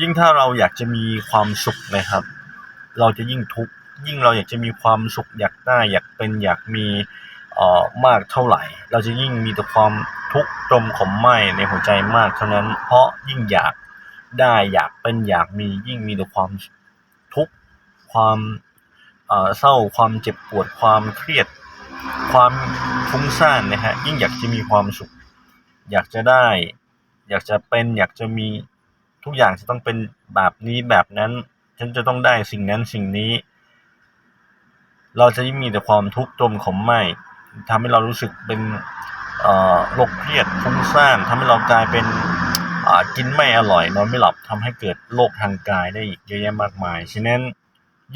ยิ่งถ้าเราอยากจะมีความสุขนะครับ เราจะยิ่งทุกข์ยิ่งเราอยากจะมีความสุขอยากได้อยากเป็นอยากมีเอ่อมากเท่าไหร่ เราจะยิ่งมีแต่ความทุกข์จมขมไหม้ในหัวใจมากเท่านั้น เพราะยิ่งอยากได้อยากเป็นอยากมียิ่งมีแต่ความทุกข์ความเอ่อเศร้าความเจ็บปวดความเครียด ความฟุ้งซ่านนะฮะยิ่งอยากจะมีความสุข อยากจะได้ อยากจะเป็นอยากจะมี ทุกอย่างจะต้องเป็นแบบนี้แบบนั้น ฉันจะต้องได้สิ่งนั้นสิ่งนี้ เราจะยิ่งมีแต่ความทุกข์จมขมไหม้ทำให้เรารู้สึกเป็นเอ่อโรคเครียดฟุ้งซ่านทำให้เรากลายเป็นกินไม่อร่อยนอนไม่หลับทำให้เกิดโรคทางกายได้อีกเยอะแยะมากมาย ฉะนั้น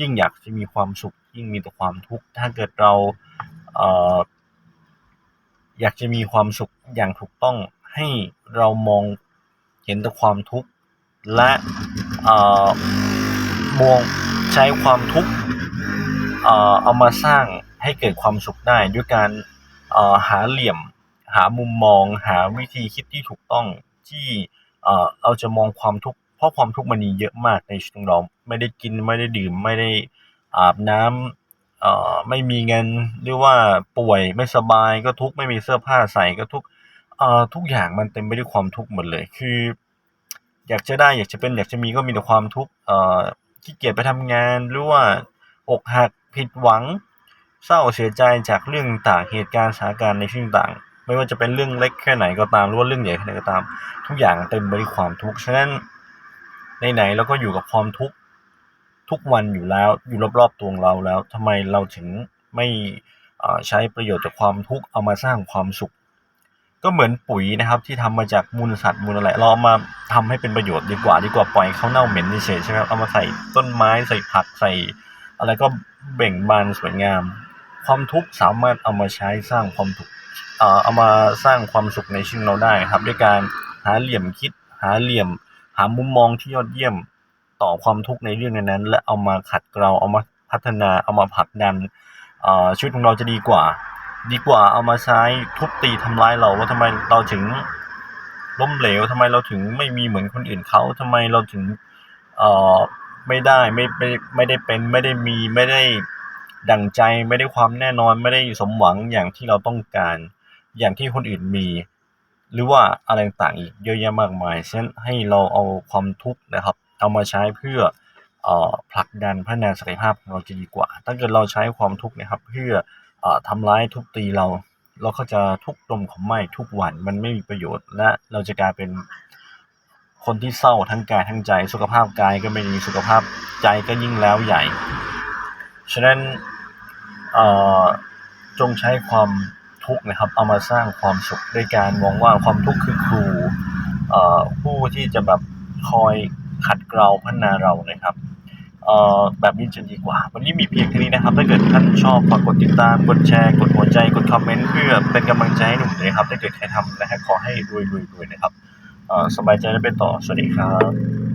ยิ่งอยากจะมีความสุข ยิ่งมีแต่ความทุกข์ ถ้าเกิดเราเออยากจะมีความสุขอย่างถูกต้องให้เรามองเห็นแต่ความทุกข์ และมองใช้ความทุกข์เอามาสร้างให้เกิดความสุขได้ด้วยการหาเหลี่ยม หามุมมอง หาวิธีคิดที่ถูกต้องที่เราจะมองความทุกข์เพราะความทุกข์มันมีเยอะมากในชีวิตของเราไม่ได้กินไม่ได้ดื่มไม่ได้อาบน้ำเอ่อไม่มีเงินหรือว่าป่วยไม่สบายก็ทุกข์ไม่มีเสื้อผ้าใส่ก็ทุกข์ทุกอย่างมันเต็มไปด้วยความทุกข์หมดเลยคือ อยากจะได้อยากจะเป็นอยากจะมีก็มีแต่ความทุกข์เอ่อขี้เกียจไปทำงานหรือว่าอกหักผิดหวัง เศร้าเสียใจจากเรื่องต่างเหตุการณ์สถานการณ์ในที่ต่าง ไม่ว่าจะเป็นเรื่องเล็กแค่ไหนก็ตามหรือว่าเรื่องใหญ่แค่ไหนก็ตาม ทุกอย่างเต็มไปด้วยความทุกข์ฉะนั้นไหนๆเราก็อยู่กับความทุกข์ทุกวันอยู่แล้วอยู่รอบๆตัวเราแล้วทำไมเราถึงไม่ใช้ประโยชน์จากความทุกข์เอามาสร้างความสุข ก็เหมือนปุ๋ยนะครับที่ทำมาจากมูลสัตว์มูลอะไรเราเอามาทำให้เป็นประโยชน์ดีกว่าดีกว่าปล่อยเขาเน่าเหม็นเฉยใช่ไหมครับเอามาใส่ต้นไม้ใส่ผักใส่ อะไรก็เบ่งบานสวยงาม ความทุกข์สามารถเอามาใช้สร้างความทุกข์เอามาสร้างความสุขในชีวิตเราได้ครับ ด้วยการหาเหลี่ยมคิด หาเหลี่ยม หามุมมองที่ยอดเยี่ยมต่อความทุกข์ในเรื่องนั้น และเอามาขัดเกลาเอามาพัฒนาเอามาผลักดันชีวิตของเราจะดีกว่า ดีกว่าเอามาใช้ทุบตีทำร้ายเราว่าทำไมเราถึงล้มเหลวทำไมเราถึงไม่มีเหมือนคนอื่นเขาทำไมเราถึงเอ่อไม่ได้ไม่ไม่ไม่ได้เป็นไม่ได้มีไม่ได้ดั่งใจไม่ได้ความแน่นอนไม่ได้สมหวังอย่างที่เราต้องการ อย่างที่คนอื่นมี หรือว่าอะไรต่างอีกเยอะแยะมากมายฉะนั้นให้เราเอาความทุกข์นะครับ เอามาใช้เพื่อผลักดันพัฒนาศักยภาพของเราจะดีกว่า ถ้าเกิดเราใช้ความทุกข์นะครับ เพื่อ ทำร้ายทุบตีเรา เราก็จะทุกข์ตมของไหม้ทุกวันมันไม่มีประโยชน์ และเราจะกลายเป็นคนที่เศร้าทั้งกายทั้งใจ สุขภาพกายก็ไม่ดีสุขภาพใจก็ยิ่งแล้วใหญ่ ฉะนั้นจงใช้ความทุกข์นะครับ เอามาสร้างความสุขด้วยการมองว่าความทุกข์คือครูผู้ที่จะแบบคอยขัดเกลาพัฒนาเรานะครับ เอ่อแบบนี้จะดีกว่า วันนี้มีเพียงแค่นี้นะครับ ถ้าเกิดท่านชอบฝากกดติดตาม กดแชร์ กดหัวใจ กดคอมเมนต์เพื่อเป็นกำลังใจให้หนุ่มนะครับ ถ้าเกิดใครทำนะฮะขอให้รวยๆๆนะครับ เอ่อสบายใจและไปต่อ สวัสดีครับ